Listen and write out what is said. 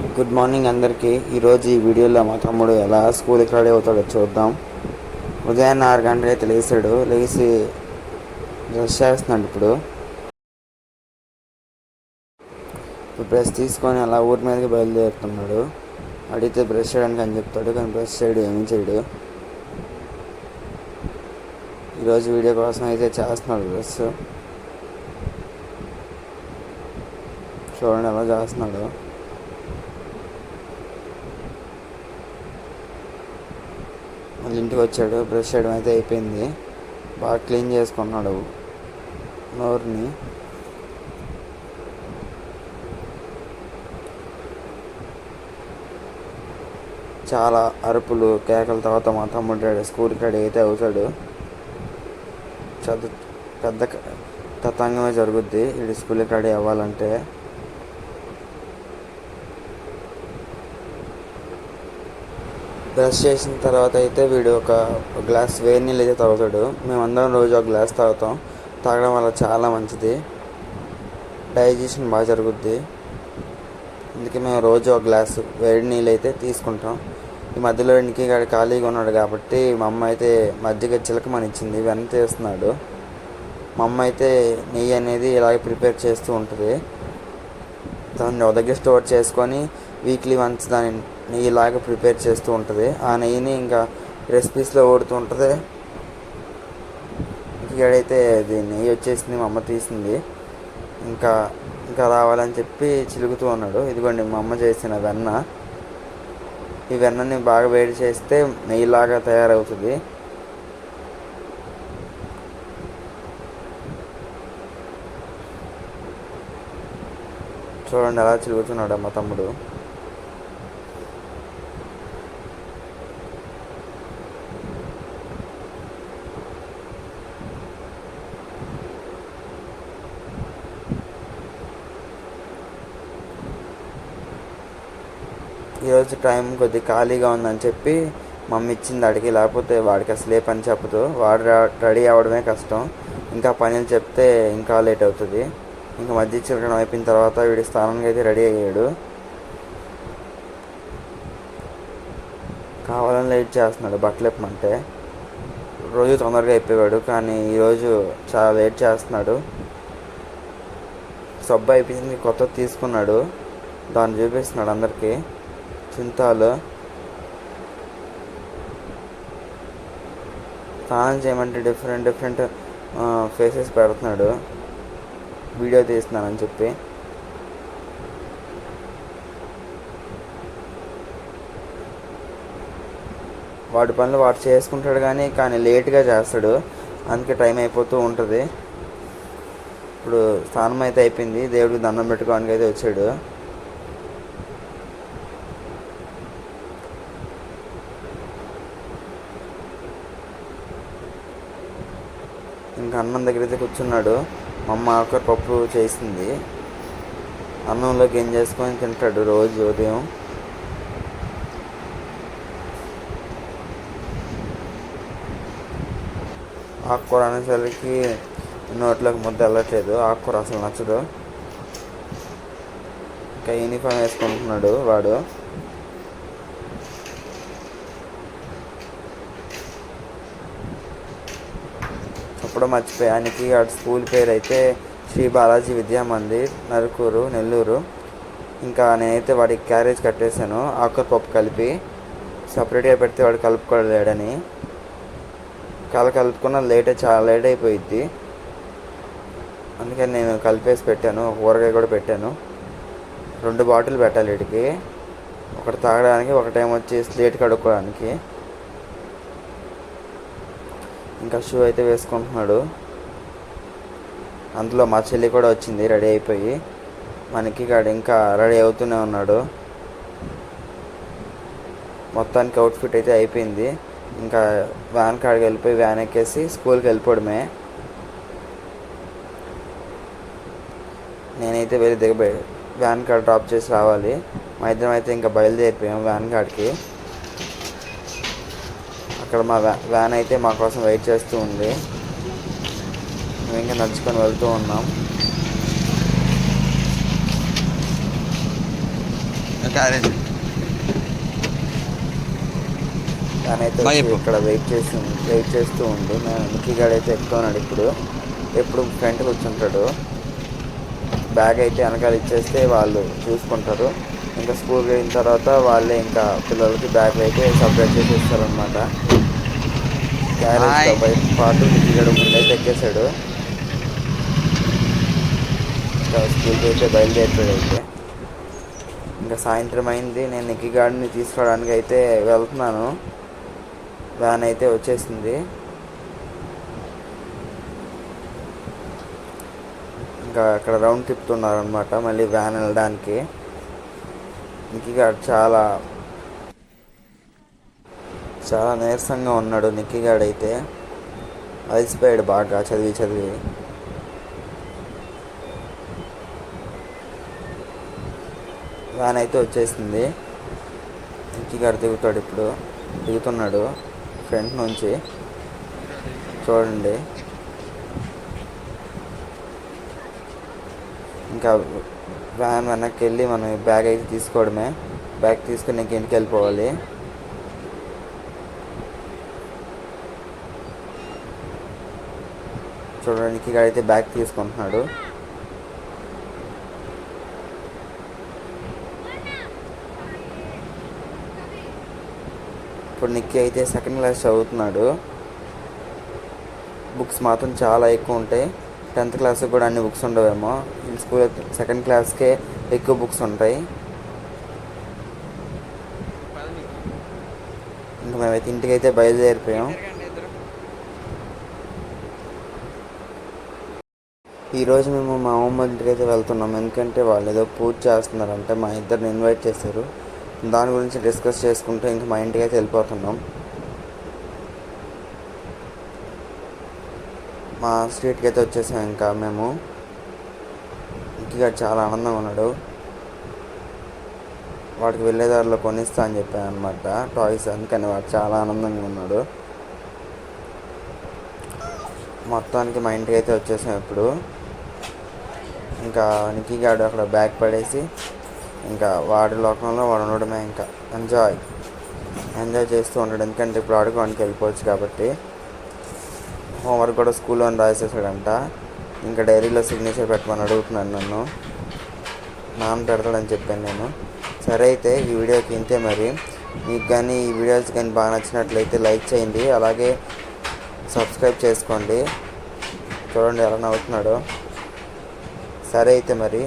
Good morning అందరికీ. ఈరోజు ఈ వీడియోలో మా తమ్ముడు ఎలా స్కూల్కి రెడీ అవుతాడో చూద్దాం. ఉదయాన్నే ఆరు గంటలకు అయితే లేచాడు లేచి బ్రష్ చేస్తున్నాడు ఇప్పుడు. ఇప్పుడు బ్రష్ తీసుకొని అలా ఊరి మీదకి బయలుదేరుతున్నాడు. అడిగితే బ్రష్ చేయడానికి అని చెప్తాడు కానీ బ్రష్ చేయడు ఏమీ చేయడు. ఈరోజు వీడియో కోసం అయితే చేస్తున్నాడు బ్రష్. చూడండి ఎలా చేస్తున్నాడు. మళ్ళీ ఇంటికి వచ్చాడు బ్రష్ చేయడం అయితే అయిపోయింది. బాగా క్లీన్ చేసుకున్నాడు నోరుని. చాలా అరుపులు కేకల తర్వాత మా తమ్ముడు రెడీ స్కూల్కి రెడీ అయితే అవుతాడు. చదువు పెద్ద తతంగమే జరుగుద్ది. వీడు స్కూల్కి రెడీ అవ్వాలంటే. బ్రష్ చేసిన తర్వాత అయితే వీడు ఒక గ్లాస్ వేడి నీళ్ళు అయితే తాగుతాడు. మేమందరం రోజు ఒక గ్లాస్ తాగుతాం. తాగడం వల్ల చాలా మంచిది. డైజెషన్ బాగా జరుగుద్ది. అందుకే మేము రోజు ఒక గ్లాస్ వేడి నీళ్ళు అయితే తీసుకుంటాం. ఈ మధ్యలో ఇంటికి గాడి ఖాళీగా ఉన్నాడు కాబట్టి మా అమ్మ అయితే మజ్జిగ చిలకమని ఇచ్చింది. వెన్న తీస్తున్నాడు. మా అమ్మ అయితే నెయ్యి అనేది ఇలాగే ప్రిపేర్ చేస్తూ ఉంటుంది. దాన్ని ఒక దగ్గర స్టోర్ చేసుకొని వీక్లీ వన్స్ దాని నెయ్యిలాగా ప్రిపేర్ చేస్తూ ఉంటుంది. ఆ నెయ్యిని ఇంకా రెసిపీస్లో ఓడుతూ ఉంటుంది. ఇక్కడైతే అది నెయ్యి వచ్చేసింది మా అమ్మ తీసింది. ఇంకా ఇంకా రావాలని చెప్పి చిలుగుతూ ఉన్నాడు. ఇదిగోండి మా అమ్మ చేసిన వెన్న. ఈ వెన్నని బాగా వేడి చేస్తే నెయ్యిలాగా తయారవుతుంది. చూడండి ఎలా చిలుగుతున్నాడు మా తమ్ముడు. ఈరోజు టైం కొద్దిగా ఖాళీగా ఉందని చెప్పి మమ్మీ ఇచ్చింది అడిగి లేకపోతే వాడికి అసలు ఏ పని చెప్పదు. వాడు రెడీ అవ్వడమే కష్టం. ఇంకా పనులు చెప్తే ఇంకా లేట్ అవుతుంది. ఇంకా మధ్య చిలకడం అయిపోయిన తర్వాత వీడి స్థానానికి అయితే రెడీ అయ్యాడు. కావాలని లేట్ చేస్తున్నాడు బట్టలు ఇప్పమంటే. రోజు తొందరగా అయిపోయాడు కానీ ఈరోజు చాలా లేట్ చేస్తున్నాడు. సబ్బు అయిపోయింది కొత్త తీసుకున్నాడు. దాన్ని చూపిస్తున్నాడు అందరికీ. చింతాలు. స్నానం చేయమంటే డిఫరెంట్ డిఫరెంట్ ఫేసెస్ పెడుతున్నాడు. వీడియో తీస్తున్నానని చెప్పి. వాడి పనులు వాడు చేసుకుంటాడు కానీ కానీ లేట్గా చేస్తాడు. అందుకే టైం అయిపోతూ ఉంటుంది. ఇప్పుడు స్నానం అయితే అయిపోయింది. దేవుడికి దండం పెట్టుకోవడానికి అయితే వచ్చాడు. ఇంకా అన్నం దగ్గర అయితే కూర్చున్నాడు. మా అమ్మ ఆకుకూర పప్పు చేసింది. అన్నంలోకి ఏం చేసుకొని తింటాడు రోజు ఉదయం. ఆకుకూర అనేసరికి నోట్లోకి ముద్ద వెళ్ళట్లేదు. ఆకుకూర అసలు నచ్చదు. ఇంకా యూనిఫామ్ వేసుకుంటున్నాడు వాడు. చెప్పడం మర్చిపోయానికి వాడి స్కూల్ పేరు అయితే శ్రీ బాలాజీ విద్యా మందిర్ నరుకూరు నెల్లూరు. ఇంకా నేనైతే వాడికి క్యారేజ్ కట్టేశాను ఆకుకూర పప్పు కలిపి. సపరేట్గా పెడితే వాడు కలుపుకోలేడని. కల కలుపుకున్న లేట్ చాలా లేట్ అయిపోయిద్ది. అందుకని నేను కలిపేసి పెట్టాను ఒక ఊరగాయ కూడా పెట్టాను. రెండు బాటిల్ పెట్టాలి వీటికి ఒకటి తాగడానికి ఒకటేమో వచ్చి స్లేట్ కడుక్కోవడానికి. ఇంకా షూ అయితే వేసుకుంటున్నాడు. అందులో మా చెల్లి కూడా వచ్చింది రెడీ అయిపోయి. మనకి గాడు ఇంకా రెడీ అవుతూనే ఉన్నాడు. మొత్తానికి అవుట్ఫిట్ అయితే అయిపోయింది. ఇంకా వ్యాన్ కాడికి వెళ్ళిపోయి వ్యాన్ ఎక్కేసి స్కూల్కి వెళ్ళిపోవడమే. నేనైతే వెళ్ళి దిగబోయి వ్యాన్ కాడ డ్రాప్ చేసి రావాలి. మా ఇద్దరం అయితే ఇంకా బయలుదేరిపోయాం వ్యాన్ కాడికి. అక్కడ మా వ్యా వ్యాన్ అయితే మా కోసం వెయిట్ చేస్తూ ఉంది. మేము ఇంకా నడుచుకొని వెళ్తూ ఉన్నాం. తనైతే. ఇక్కడ వెయిట్ చేసి వెయిట్ చేస్తూ ఉండు నేను నిక్కీ గాడు అయితే ఎక్కుతున్నాడు ఇప్పుడు. ఎప్పుడు ఫ్రంట్ కూర్చుంటాడు. బ్యాగ్ అయితే వెనకాల ఇచ్చేస్తే వాళ్ళు చూసుకుంటారు. ఇంకా స్కూల్కి వెళ్ళిన తర్వాత వాళ్ళే ఇంకా పిల్లలకి బ్యాగ్ అయితే సపరేట్ చేసి ఇస్తారనమాట పాటు ముందైతే ఎక్కేసాడు. ఇంకా స్కూల్కి అయితే బయలుదేరిపోయాడు అయితే. ఇంకా సాయంత్రం అయింది. నేను నిక్కీ గాడిని తీసుకోవడానికి అయితే వెళ్తున్నాను. వ్యాన్ అయితే వచ్చేసింది. ఇంకా అక్కడ రౌండ్ తిప్పుతున్నారు అనమాట మళ్ళీ వ్యాన్ వెళ్ళడానికి. నిక్కీ గాడు చాలా చాలా నీరసంగా ఉన్నాడు నిక్కీ అలసిపోయాడు బాగా చదివి చదివి. వ్యాన్ అయితే వచ్చేసింది. నిక్కిగాడు దిగుతాడు ఇప్పుడు. దిగుతున్నాడు ఫ్రంట్ నుంచి. చూడండి. ఇంకా వ్యాన్ వెనక్కి వెళ్ళి మనం బ్యాగ్ అయితే తీసుకోవడమే. బ్యాగ్ తీసుకుని ఇంక ఇంటికి వెళ్ళిపోవాలి. చూడడానికి అయితే బ్యాగ్ తీసుకుంటున్నాడు. ఇప్పుడు నిక్కీ అయితే సెకండ్ క్లాస్ చదువుతున్నాడు. బుక్స్ మాత్రం చాలా ఎక్కువ ఉంటాయి. టెన్త్ క్లాస్కి కూడా అన్ని బుక్స్ ఉండవేమో. స్కూల్ సెకండ్ క్లాస్కే ఎక్కువ బుక్స్ ఉంటాయి. ఇంకా మేమైతే ఇంటికి అయితే బయలుదేరిపోయాం. ఈరోజు మేము మా అమ్మమ్మ ఇంటికి అయితే వెళ్తున్నాం. ఎందుకంటే వాళ్ళు ఏదో పూజ చేస్తున్నారంటే. మా ఇద్దరిని ఇన్వైట్ చేశారు. దాని గురించి డిస్కస్ చేసుకుంటూ ఇంకా మా ఇంటికి అయితే వెళ్ళిపోతున్నాం. మా స్ట్రీట్కి అయితే వచ్చేసాం ఇంకా మేము. ఇంటికి చాలా ఆనందంగా ఉన్నాడు. వాడికి వెళ్ళేదారిలో కొనిస్తా అని చెప్పాను అనమాట టాయ్స్ అందుకని వాడు చాలా ఆనందంగా ఉన్నాడు. మొత్తానికి మా ఇంటికి అయితే వచ్చేసాం ఇప్పుడు. ఇంకా నిక్కీ గాడు అక్కడ బ్యాగ్ పడేసి ఇంకా వాడి లోకంలో వాడు ఉండడమే ఇంకా. ఎంజాయ్ ఎంజాయ్ చేస్తూ ఉంటాడు ఎందుకంటే ఇప్పుడు ఆడుకోవడానికి వెళ్ళిపోవచ్చు కాబట్టి. హోంవర్క్ కూడా స్కూల్లో రాసేసాడంట. ఇంకా డైరీలో సిగ్నేచర్ పెట్టమని అడుగుతున్నాను నన్ను. నాన్న పెడతాడని చెప్పాను నేను. సరే అయితే ఈ వీడియోకి ఇంతే మరి. మీకు కానీ ఈ వీడియోస్ కానీ బాగా నచ్చినట్లయితే లైక్ చేయండి. అలాగే సబ్స్క్రైబ్ చేసుకోండి. చూడండి ఎలా నవ్వుతున్నాడో. సరే అయితే మరి.